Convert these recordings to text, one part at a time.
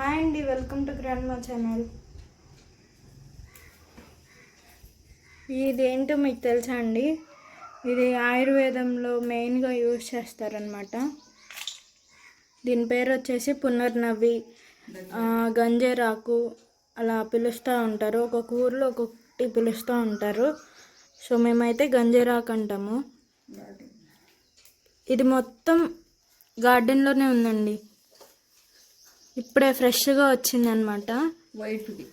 Hi అండి welcome to grandma channel. ఇది ఏంటో మీకు తెలుసా అండి? ఇది ఆయుర్వేదంలో మెయిన్గా యూజ్ చేస్తారనమాట దీని పేరు వచ్చేసి పునర్నవి. ఆ, గంజేరాకు అలా పిలుస్తూ ఉంటారు. ఒక్కొక్క ఊర్లో ఒక్కొక్కటి పిలుస్తూ ఉంటారు. సో మేమైతే గంజేరాకు అంటాము. ఇది మొత్తం గార్డెన్లోనే ఉందండి. ఇప్పుడే ఫ్రెష్గా వచ్చిందనమాట. వైట్ది.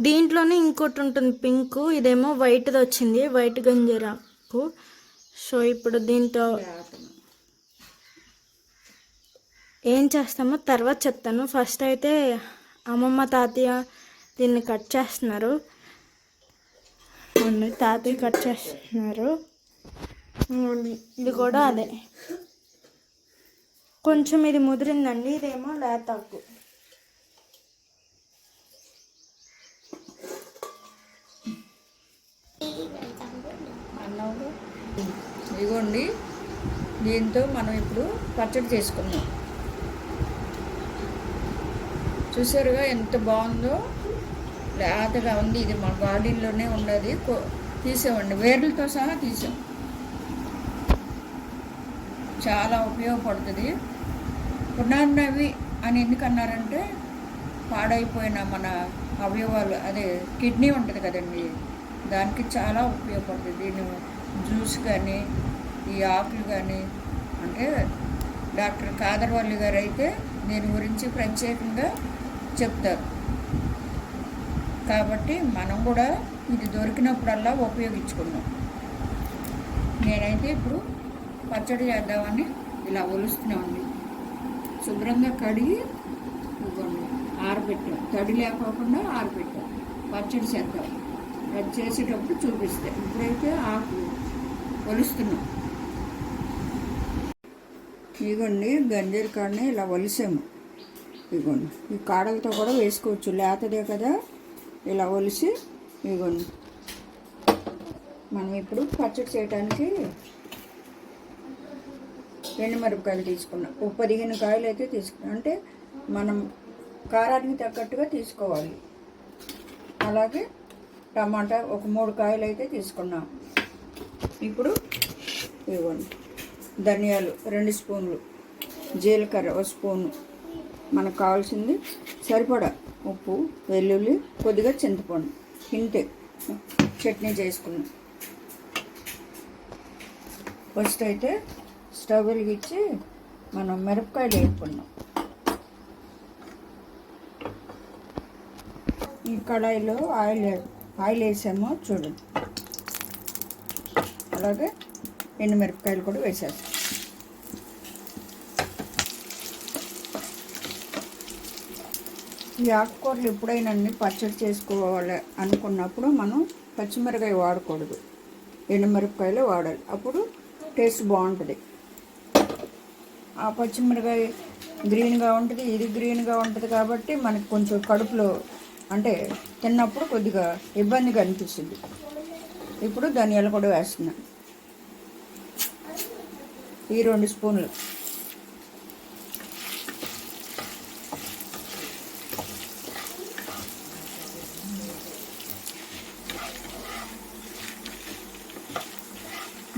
దీంట్లోనే ఇంకోటి ఉంటుంది పింక్ ఇదేమో వైట్ది వచ్చింది వైట్ గంజరాకు. సో ఇప్పుడు దీంతో ఏం చేస్తామో తర్వాత చెప్తాను. ఫస్ట్ అయితే అమ్మమ్మ తాతయ్య దీన్ని కట్ చేస్తున్నారు. తాతయ్య కట్ చేస్తున్నారు. ఇది కూడా అదే. కొంచెం ఇది ముదిరిందండి ఇదేమో లేతాకు ఇదిగోండి దీంతో మనం ఇప్పుడు పచ్చడి చేసుకుందాం. చూసారుగా ఎంత బాగుందో? లేతగా ఉంది ఇది మా గార్డెన్లోనే ఉన్నది. కో- తీసామండి వేర్లతో సహా తీసాం చాలా ఉపయోగపడుతుంది. పునర్నవి అని ఎందుకన్నారంటే పాడైపోయిన మన అవయవాలు అదే కిడ్నీ ఉంటుంది కదండి దానికి చాలా ఉపయోగపడుతుంది. దీని జ్యూస్ కానీ ఈ ఆకులు కానీ అంటే డాక్టర్ కాదర్వల్లి గారు అయితే దీని గురించి ప్రత్యేకంగా చెప్తారు. కాబట్టి మనం కూడా ఇది దొరికినప్పుడల్లా ఉపయోగించుకున్నాం నేనైతే ఇప్పుడు పచ్చడి చేద్దామని ఇలా ఒలుస్తున్నామండి. శుభ్రంగా కడిగి ఇవ్వండి. ఆరబెట్టాం. తడి లేకోకుండా ఆరబెట్టాం. పచ్చడి చేద్దాం. అది చేసేటప్పుడు చూపిస్తే ఇప్పుడైతే ఆకు ఒలుస్తున్నాం. ఇగోండి గంజీర కాడని ఇలా ఒలిసాము. ఇదిగోండి ఈ కాడలతో కూడా వేసుకోవచ్చు. లేతదే కదా. ఇలా ఒలిసి ఇదిగోండి మనం ఇప్పుడు పచ్చడి చేయడానికి ఎండుమిరపకాయలు తీసుకున్నాం. ఒక పదిహేను కాయలు అయితే తీసుకున్నాం అంటే మనం కారానికి తగ్గట్టుగా తీసుకోవాలి. అలాగే టమాటా ఒక మూడు కాయలు అయితే తీసుకున్నాం. ఇప్పుడు ఇవ్వండి. ధనియాలు రెండు స్పూన్లు. జీలకర్ర ఒక స్పూను. మనకు కావాల్సింది సరిపడా ఉప్పు వెల్లుల్లి కొద్దిగా చింతపండు. ఇంతే చట్నీ చేసుకున్నాం. ఫస్ట్ అయితే స్టవ్ వెలిగించి మనం మిరపకాయలు వేపుకున్నాం ఈ కడాయిలో ఆయిల్ ఆయిల్ వేసామో చూడండి. అలాగే ఎండుమిరపకాయలు కూడా వేసేస్తాం. ఈ ఆకుకూరలు ఎప్పుడైనా అన్ని పచ్చడి చేసుకోవాలి అనుకున్నప్పుడు మనం పచ్చిమిరకాయ వాడకూడదు. ఎండుమిరపకాయలు వాడాలి. అప్పుడు టేస్ట్ బాగుంటుంది. ఆ పచ్చిమిరకాయ గ్రీన్గా ఉంటుంది ఇది గ్రీన్గా ఉంటుంది కాబట్టి మనకి కొంచెం కడుపులో అంటే తిన్నప్పుడు కొద్దిగా ఇబ్బందిగా అనిపిస్తుంది. ఇప్పుడు ధనియాలు కూడా వేస్తున్నాను ఈ రెండు స్పూన్లు.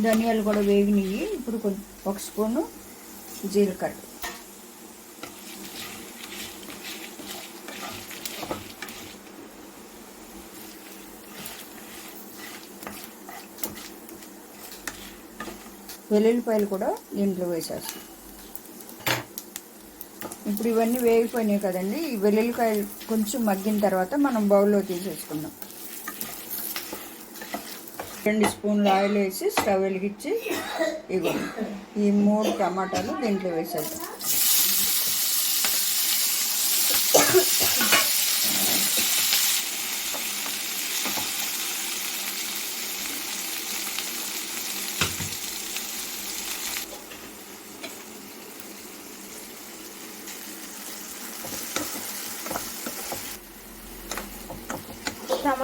ధనియాలు కూడా వేగినవి. ఇప్పుడు కొంచెం ఒక స్పూను జీలకర్ర. వెల్లుల్లిపాయలు కూడా దీంట్లో వేసేస్తాం. ఇప్పుడు ఇవన్నీ వేగిపోయినాయి కదండి. ఈ వెల్లుల్లిపాయలు కొంచెం మగ్గిన తర్వాత మనం బౌల్లో తీసేసుకుందాం. రెండు స్పూన్లు ఆయిల్ వేసి స్టవ్ వెలిగించి ఇగో ఈ మూడు టమాటాలు దీంట్లో వేసేద్దాం.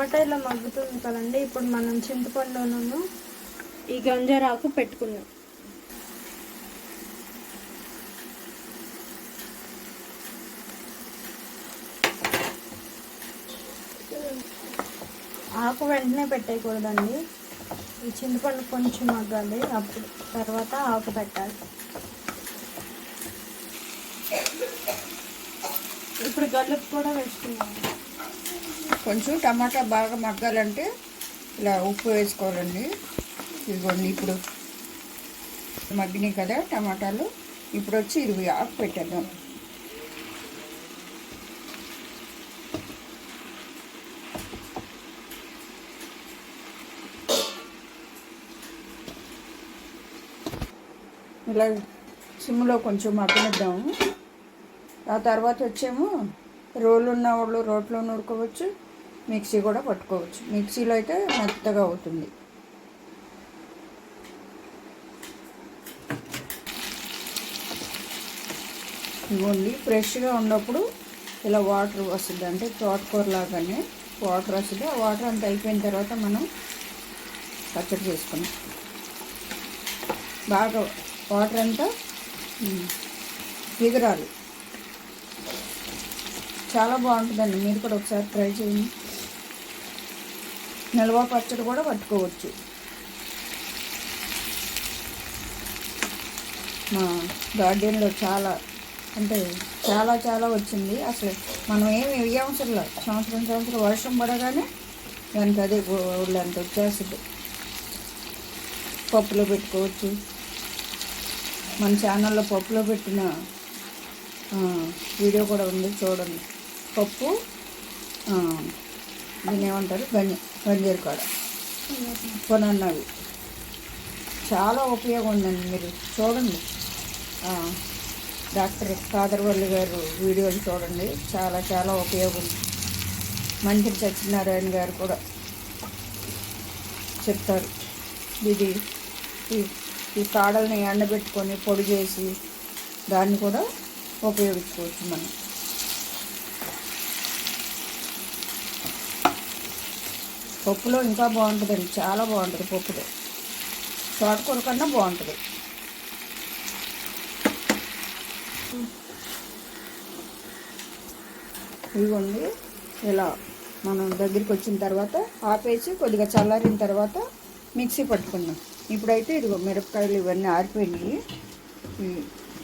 టమాటా ఇలా మగ్గుతుంది కదండి. ఇప్పుడు మనం చింతపండును ఈ గంజరాకు పెట్టుకుందాం. ఆకు వెంటనే పెట్టేయకూడదండి. ఈ చింతపండు కొంచెం మగ్గాలి. అప్పుడు తర్వాత ఆకు పెట్టాలి. ఇప్పుడు గల్లుపు కూడా వేసుకున్నాము కొంచెం టమాటా బాగా మగ్గాలంటే ఇలా ఉప్పు వేసుకోవాలండి. ఇదిగోండి ఇప్పుడు మగ్గినాయి కదా టమాటాలు. ఇప్పుడు వచ్చి ఇరవై ఆకు పెట్టేద్దాం. ఇలా సిమ్లో కొంచెం మగ్గనిద్దాము. ఆ తర్వాత వచ్చేమో రోలు ఉన్న వాళ్ళు రోట్లో నూరుకోవచ్చు మిక్సీ కూడా పట్టుకోవచ్చు. మిక్సీలో అయితే మెత్తగా అవుతుంది. ఇవ్వండి. ఫ్రెష్గా ఉన్నప్పుడు ఇలా వాటర్ వస్తుంది. అంటే తోటకూర లాగానే వాటర్ వస్తుంది. ఆ వాటర్ అంతా అయిపోయిన తర్వాత మనం పచ్చడి చేసుకున్నాం బాగా వాటర్ అంతా ఉమ్, ఎగరాలి. చాలా బాగుంటుందండి. మీరు కూడా ఒకసారి ట్రై చేయండి. నిల్వ పచ్చడి కూడా పట్టుకోవచ్చు. మా గార్డెన్లో చాలా అంటే చాలా చాలా వచ్చింది. అసలు మనం ఏమి వేయవసరం లేదు. సంవత్సరం సంవత్సరం వర్షం పడగానే దానికి అదే ఊళ్ళో అంత వచ్చేస్తుంది. పప్పులో పెట్టుకోవచ్చు. మన ఛానల్లో పప్పులో పెట్టిన వీడియో కూడా ఉంది. చూడండి. పప్పు ఆ, దీన్ని ఏమంటారు? గంజి గంజీరు కాడ. కొనన్నవి చాలా ఉపయోగం ఉందండి మీరు చూడండి. డాక్టర్ కాదర్వల్లి గారు వీడియోలు చూడండి. చాలా చాలా ఉపయోగం. ఉంది మంత్రి సత్యనారాయణ గారు కూడా చెప్తారు. ఇది ఈ ఈ కాడల్ని ఎండబెట్టుకొని పొడి చేసి దాన్ని కూడా ఉపయోగించుకోవచ్చు మనం. పప్పులో ఇంకా బాగుంటుందండి చాలా బాగుంటుంది పప్పులో తోటకూర కన్నా బాగుంటుంది. ఇదిగోండి ఇలా మనం దగ్గరికి వచ్చిన తర్వాత ఆపేసి కొద్దిగా చల్లారిన తర్వాత మిక్సీ పట్టుకుందాం. ఇప్పుడైతే ఇదిగో మిరపకాయలు ఇవన్నీ ఆరిపోయినాయి.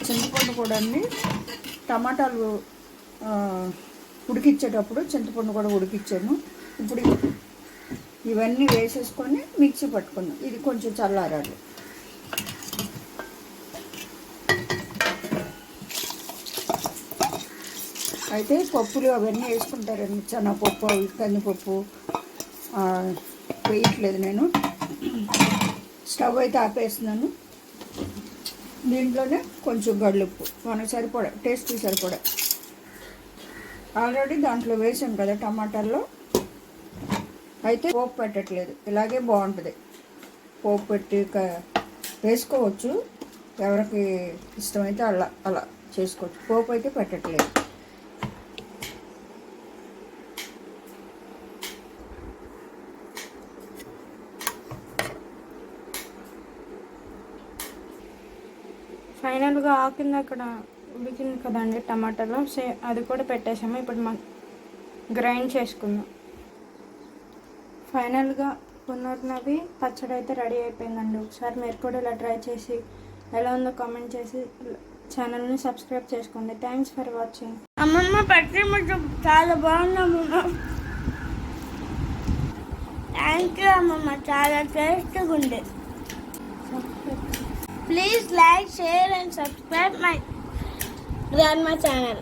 చింతపండు కూడా అన్ని టమాటాలు ఉడికిచ్చేటప్పుడు చింతపండు కూడా ఉడికిచ్చాను ఇప్పుడు ఇవన్నీ వేసేసుకొని మిక్సీ పట్టుకున్నాం ఇది కొంచెం చల్లారాలి. అయితే పప్పులు అవన్నీ వేసుకుంటారండి. శనగపప్పు అవి కందిపప్పు వేయట్లేదు నేను. స్టవ్ అయితే ఆపేస్తున్నాను. దీంట్లోనే కొంచెం గడ్లుప్పు మనకు సరిపడా టేస్టీ సరిపడా. ఆల్రెడీ దాంట్లో వేసాం కదా టమాటాల్లో. అయితే పోపు పెట్టట్లేదు. ఇలాగే బాగుంటుంది. పోపు పెట్టి వేసుకోవచ్చు. ఎవరికి ఇష్టమైతే అలా అలా చేసుకోవచ్చు. పోపు అయితే పెట్టట్లేదు. ఫైనల్గా ఆకింది అక్కడ ఉడికింది కదండి టమాటాలో. సే అది కూడా పెట్టేసాము. ఇప్పుడు మనం గ్రైండ్ చేసుకుందాం. ఫైనల్గా పునర్నవి పచ్చడి అయితే రెడీ అయిపోయిందండి. ఒకసారి మీరు కూడా ఇలా ట్రై చేసి ఎలా ఉందో కామెంట్ చేసి ఛానల్ని సబ్స్క్రైబ్ చేసుకోండి. Thanks for watching. అమ్మమ్మ పచ్చడి మొత్తం చాలా బాగుంది అమ్మమ్మ. థ్యాంక్ యూ అమ్మమ్మ. చాలా టేస్ట్గా ఉంది. Please like share and subscribe my grandma channel